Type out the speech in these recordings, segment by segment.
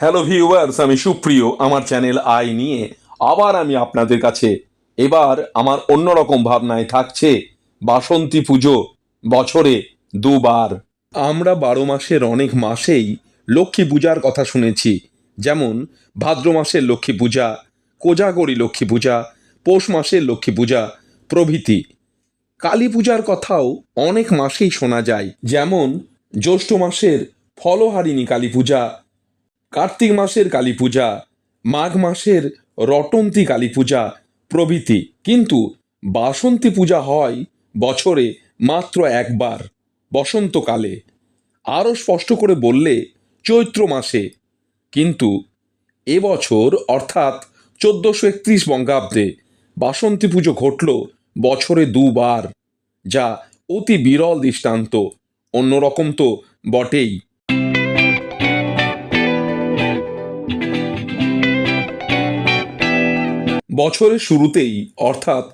Hello viewers আমি সুপ্রিয়, আমার চ্যানেল আই নিয়ে আবার আমি আপনাদের কাছে এবার আমার অন্যরকম ভাবনায় থাকছে বাসন্তী পুজো বছরে দুবার। আমরা বারো মাসের অনেক মাসেই লক্ষ্মী পূজার কথা শুনেছি, যেমন ভাদ্র মাসের লক্ষ্মী পূজা, কোজাগরি লক্ষ্মী পূজা, পৌষ মাসের লক্ষ্মী পূজা, প্রভৃতি। কালী পূজার কথাও অনেক মাসেই শোনা যায়, যেমন জ্যৈষ্ঠ মাসের ফলহারিণী কালী পূজা কার্তিক মাসের কালী পূজা, মাঘ মাসের রটন্তী কালী পূজা প্রভৃতি। কিন্তু বাসন্তী পূজা হয় বছরে মাত্র একবার, বসন্তকালে। আরও স্পষ্ট করে বললে চৈত্র মাসে। কিন্তু এবছর অর্থাৎ চোদ্দোশো একত্রিশ বঙ্গাব্দে, বাসন্তী পুজো ঘটল বছরে দুবার, যা অতি বিরল দৃষ্টান্ত। অন্যরকম তো বটেই। বছরের শুরুতেই, অর্থাৎ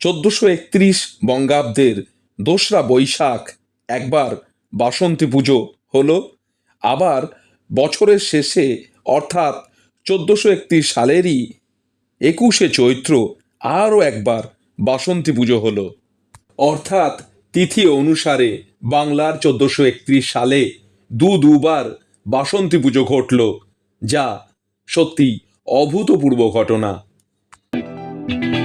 চোদ্দোশো একত্রিশ বঙ্গাব্দের দোসরা বৈশাখ একবার বাসন্তী পুজো হলো। আবার বছরের শেষে, অর্থাৎ চোদ্দোশো একত্রিশ সালেরই একুশে চৈত্র আরও একবার বাসন্তী পুজো হলো। অর্থাৎ তিথি অনুসারে বাংলার চোদ্দোশো একত্রিশ সালে দু দুবার বাসন্তী পুজো ঘটল, যা সত্যি অভূতপূর্ব ঘটনা। Thank you.